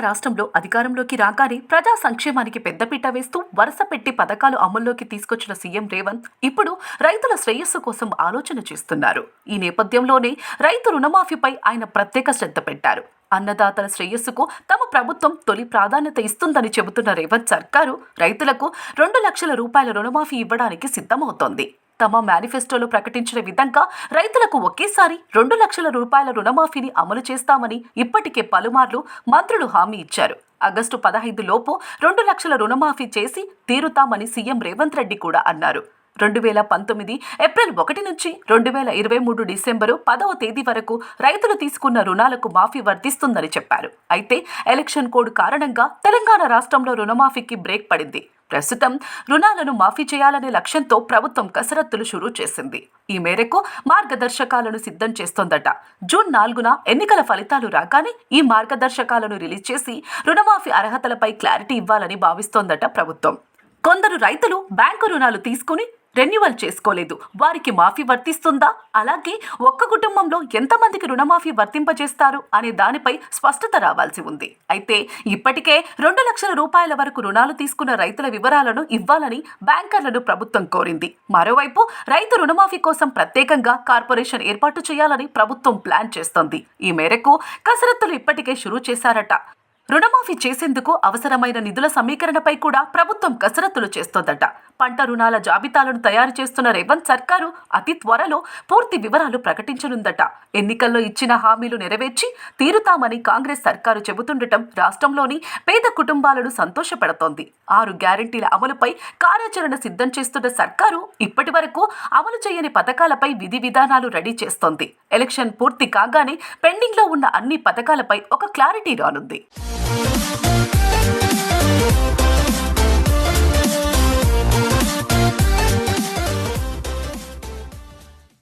రాష్ట్రంలో అధికారంలోకి రాగానే ప్రజా సంక్షేమానికి పెద్దపీట వేస్తూ వరుస పెట్టి పథకాలు అమల్లోకి తీసుకొచ్చిన సీఎం రేవంత్ ఇప్పుడు రైతుల శ్రేయస్సు కోసం ఆలోచన చేస్తున్నారు. ఈ నేపథ్యంలోనే రైతు రుణమాఫీపై ఆయన ప్రత్యేక శ్రద్ధ పెట్టారు. అన్నదాతల శ్రేయస్సుకు తమ ప్రభుత్వం తొలి ప్రాధాన్యత ఇస్తుందని చెబుతున్న రేవంత్ సర్కారు రైతులకు రెండు లక్షల రూపాయల రుణమాఫీ ఇవ్వడానికి సిద్ధమవుతోంది. తమ మేనిఫెస్టోలో ప్రకటించిన విధంగా రైతులకు ఒకేసారి రెండు లక్షల రూపాయల రుణమాఫీని అమలు చేస్తామని ఇప్పటికే పలుమార్లు మంత్రులు హామీ ఇచ్చారు. ఆగస్టు పదహైదు లోపు రెండు లక్షల రుణమాఫీ చేసి తీరుతామని సీఎం రేవంత్ రెడ్డి కూడా అన్నారు. రెండు వేల పంతొమ్మిది ఏప్రిల్ ఒకటి నుంచి రెండు వేల ఇరవై మూడు డిసెంబరు పదవ తేదీ వరకు రైతులు తీసుకున్న రుణాలకు మాఫీ వర్తిస్తుందని చెప్పారు. అయితే ఎలక్షన్ కోడ్ కారణంగా తెలంగాణ రాష్ట్రంలో రుణమాఫీకి బ్రేక్ పడింది. ప్రస్తుతం రుణాలను మాఫీ చేయాలనే లక్ష్యంతో ప్రభుత్వం కసరత్తులు షురూ చేసింది. ఈ మేరకు మార్గదర్శకాలను సిద్ధం చేస్తోందట. జూన్ నాలుగున ఎన్నికల ఫలితాలు రాగానే ఈ మార్గదర్శకాలను రిలీజ్ చేసి రుణమాఫీ అర్హతలపై క్లారిటీ ఇవ్వాలని భావిస్తోందట ప్రభుత్వం. కొందరు రైతులు బ్యాంకు రుణాలు తీసుకుని రెన్యువల్ చేసుకోలేదు. వారికి మాఫీ వర్తిస్తుందా? అలాగే ఒక్క కుటుంబంలో ఎంతమందికి రుణమాఫీ వర్తింపజేస్తారు అనే దానిపై స్పష్టత రావాల్సి ఉంది. అయితే ఇప్పటికే రెండు లక్షల రూపాయల వరకు రుణాలు తీసుకున్న రైతుల వివరాలను ఇవ్వాలని బ్యాంకర్లను ప్రభుత్వం కోరింది. మరోవైపు రైతు రుణమాఫీ కోసం ప్రత్యేకంగా కార్పొరేషన్ ఏర్పాటు చేయాలని ప్రభుత్వం ప్లాన్ చేస్తోంది. ఈ మేరకు కసరత్తులు ఇప్పటికే షురూ చేశారట. రుణమాఫీ చేసేందుకు అవసరమైన నిధుల సమీకరణపై కూడా ప్రభుత్వం కసరత్తులు చేస్తోందట. పంట రుణాల జాబితాలను తయారు చేస్తున్న రేవంత్ సర్కారు అతి త్వరలో పూర్తి వివరాలు ప్రకటించనుందట. ఎన్నికల్లో ఇచ్చిన హామీలు నెరవేర్చి తీరుతామని కాంగ్రెస్ సర్కారు చెబుతుండటం రాష్ట్రంలోని పేద కుటుంబాలను సంతోషపెడుతోంది. ఆరు గ్యారంటీల అమలుపై కార్యాచరణ సిద్ధం చేస్తున్న సర్కారు ఇప్పటి వరకు అమలు చేయని పథకాలపై విధి విధానాలు రెడీ చేస్తోంది. ఎలక్షన్ పూర్తి కాగానే పెండింగ్లో ఉన్న అన్ని పథకాలపై ఒక క్లారిటీ రానుంది. Thank you.